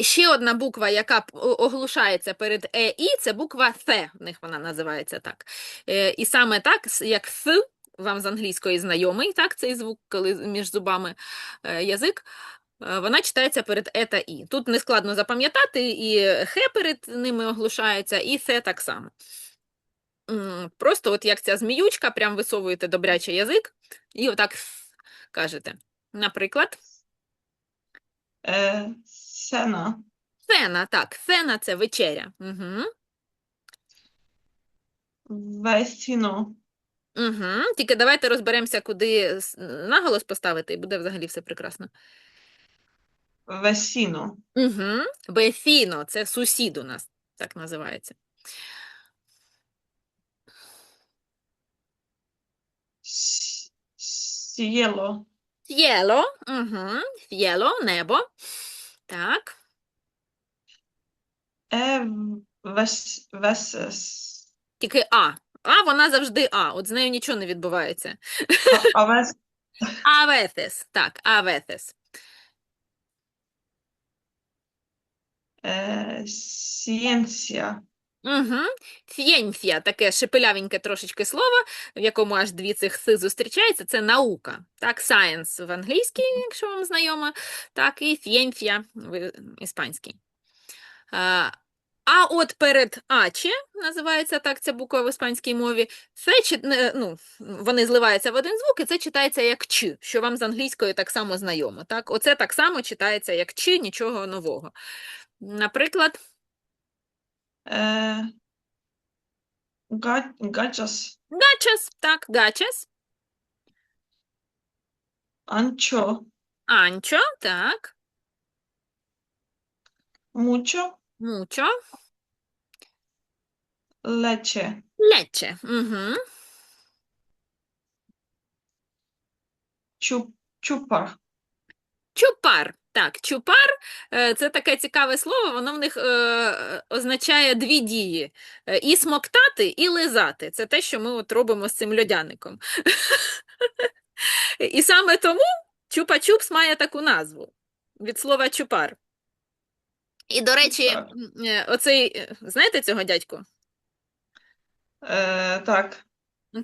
Ще одна буква, яка оглушається перед е і, це буква Th, в них вона називається так. Е, І саме так, як Th, вам з англійської знайомий, так, цей звук, коли між зубами е, язик, е, вона читається перед е та і. Тут не складно запам'ятати, і хе перед ними оглушається, і Th так само. Просто от як ця зміючка, прям висовуєте добряче язик і отак кажете. Наприклад, Е, сена. сцена, так, сцена це вечеря. Угу. Весіно. Угу. Тільки давайте розберемося, куди с- наголос поставити, і буде взагалі все прекрасно. Весіно. Угу. Вефіно це сусід у нас, так називається. С- Сієло. Ф'єло, угу. Ф'єло, небо. Так. Е, вес, весес. Тільки А. А, вона завжди А. От з нею нічого не відбувається. А, вес, Аветес. Так, аветес. е, сієнсія. Угу. Ф'єнфія, таке шепелявеньке трошечки слово, в якому аж дві цих си зустрічаються, це наука. Так, science в англійській, якщо вам знайомо, так, і ф'єнфія в іспанській. А, а от перед аче, називається так ця буква в іспанській мові, це ну, вони зливаються в один звук, і це читається як ч, що вам з англійської так само знайомо. Так? Оце так само читається як ч, нічого нового. Наприклад, Е, га, гаджас. гачас, так, гачас. Анчо. Анчо, так. Мучо. Мучо. Лече. Лече. Угу. Чуп, чупар. Чупар. Так, чупар е, це таке цікаве слово, воно в них е, означає дві дії: Е, і смоктати, і лизати. Це те, що ми от робимо з цим льодяником. І саме тому чупа-чупс має таку назву від слова чупар. І, до речі, е, оцей, знаєте цього дядьку? Е, так.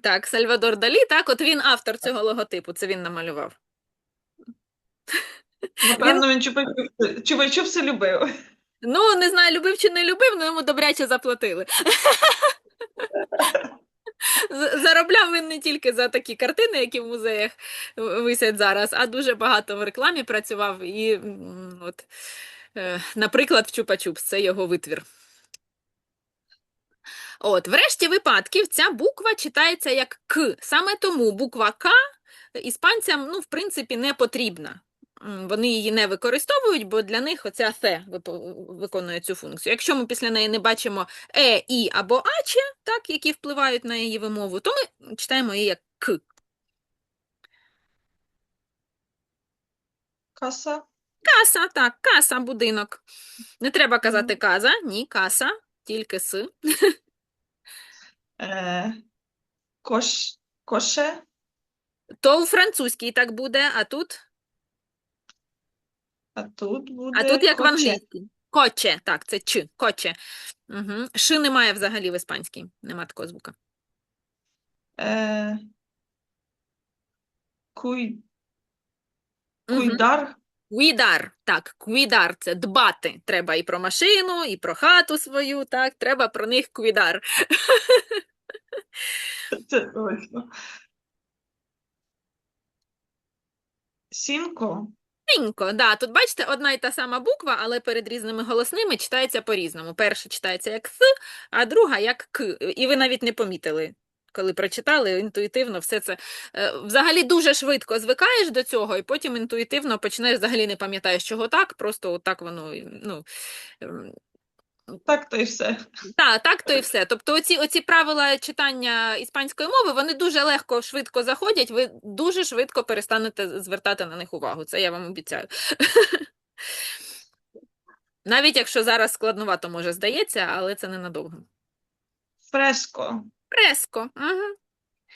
Так, Сальвадор Далі, так, от він автор цього логотипу, це він намалював. Напевно, він чупа-чупси чупа-чупси любив. Ну, не знаю, любив чи не любив, але йому добряче заплатили. Заробляв він не тільки за такі картини, які в музеях висять зараз, а дуже багато в рекламі працював. І, от, е, наприклад, в Чупа-Чупс це його витвір. От, в решті випадків ця буква читається як К. Саме тому буква К іспанцям, ну, в принципі, не потрібна. Вони її не використовують, бо для них оця випо- виконує цю функцію. Якщо ми після неї не бачимо е, і або аче, так, які впливають на її вимову, то ми читаємо її як к. Каса. Каса, так, каса, будинок. Не треба казати каза, ні, каса, тільки с. Е, кош, коше. То у французькій так буде, а тут, А тут буде а тут як в англійській. Коче, так, це ч, коче. Угу. Ши немає взагалі в іспанській, нема такого звука. Е, куй, куйдар. Куідар, так, куідар це дбати. Треба і про машину, і про хату свою, так, треба про них куідар. Це точно. Сінко. Синько, да, тут бачите, одна і та сама буква, але перед різними голосними читається по-різному. Перша читається як С, а друга як К. І ви навіть не помітили, коли прочитали, інтуїтивно все це. е, Взагалі дуже швидко звикаєш до цього, і потім інтуїтивно починаєш, взагалі не пам'ятаєш, чого так, просто так воно, ну, ем, Так, то і все. Так, так то і все. Тобто оці, оці правила читання іспанської мови, вони дуже легко, швидко заходять, ви дуже швидко перестанете звертати на них увагу. Це я вам обіцяю. Навіть якщо зараз складновато може здається, але це ненадовго. Фреско. Фреско. Угу.